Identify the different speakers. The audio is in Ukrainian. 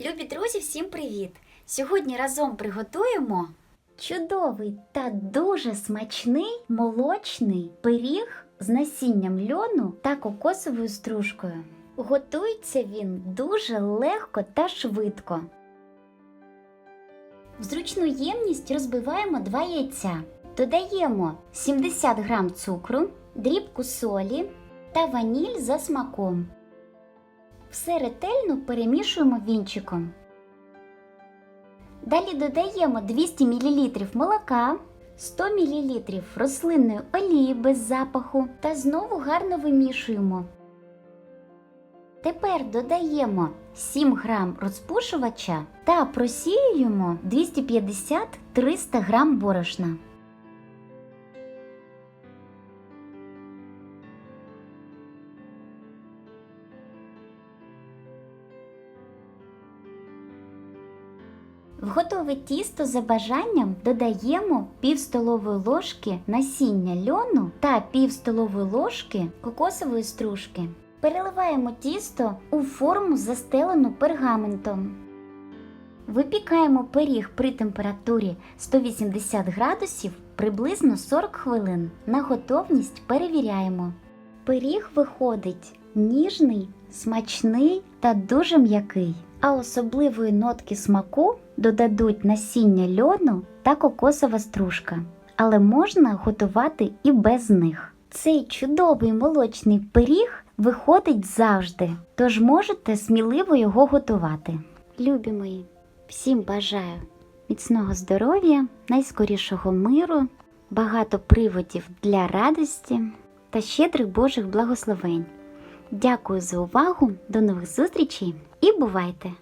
Speaker 1: Любі друзі, всім привіт! Сьогодні разом приготуємо чудовий та дуже смачний молочний пиріг з насінням льону та кокосовою стружкою. Готується він дуже легко та швидко. В зручну ємність розбиваємо 2 яйця. Додаємо 70 г цукру, дрібку солі та ваніль за смаком. Все ретельно перемішуємо вінчиком. Далі додаємо 200 мл молока, 100 мл рослинної олії без запаху та знову гарно вимішуємо. Тепер додаємо 7 г розпушувача та просіюємо 250-300 г борошна. В готове тісто за бажанням додаємо пів столової ложки насіння льону та пів столової ложки кокосової стружки. Переливаємо тісто у форму застелену пергаментом. Випікаємо пиріг при температурі 180 градусів приблизно 40 хвилин. На готовність перевіряємо. Пиріг виходить ніжний, смачний та дуже м'який. А особливої нотки смаку додадуть насіння льону та кокосова стружка. Але можна готувати і без них. Цей чудовий молочний пиріг виходить завжди, тож можете сміливо його готувати. Любі мої, всім бажаю міцного здоров'я, найскорішого миру, багато приводів для радості та щедрих Божих благословень. Дякую за увагу, до нових зустрічей і бувайте!